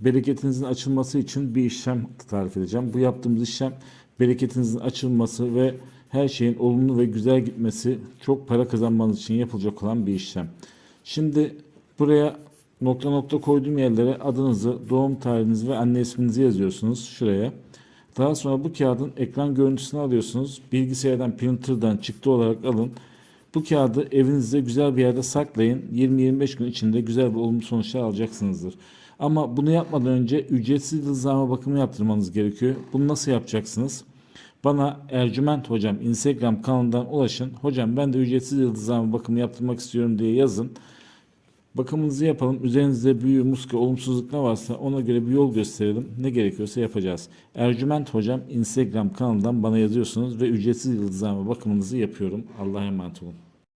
bereketinizin açılması için bir işlem tarif edeceğim. Bu yaptığımız işlem bereketinizin açılması ve her şeyin olumlu ve güzel gitmesi, çok para kazanmanız için yapılacak olan bir işlem. Şimdi buraya nokta nokta koyduğum yerlere adınızı, doğum tarihinizi ve anne isminizi yazıyorsunuz şuraya. Daha sonra bu kağıdın ekran görüntüsünü alıyorsunuz. Bilgisayardan, printer'dan çıktı olarak alın. Bu kağıdı evinizde güzel bir yerde saklayın. 20-25 gün içinde güzel bir olumlu sonuçlar alacaksınızdır. Ama bunu yapmadan önce ücretsiz yıldızlama bakımı yaptırmanız gerekiyor. Bunu nasıl yapacaksınız? Bana Ercüment Hocam Instagram kanalından ulaşın. Hocam ben de ücretsiz yıldızlama bakımı yaptırmak istiyorum diye yazın. Bakımınızı yapalım. Üzerinizde büyü, muska, olumsuzluk ne varsa ona göre bir yol gösterelim. Ne gerekiyorsa yapacağız. Ercüment Hocam Instagram kanalından bana yazıyorsunuz ve ücretsiz yıldızlama bakımınızı yapıyorum. Allah'a emanet olun.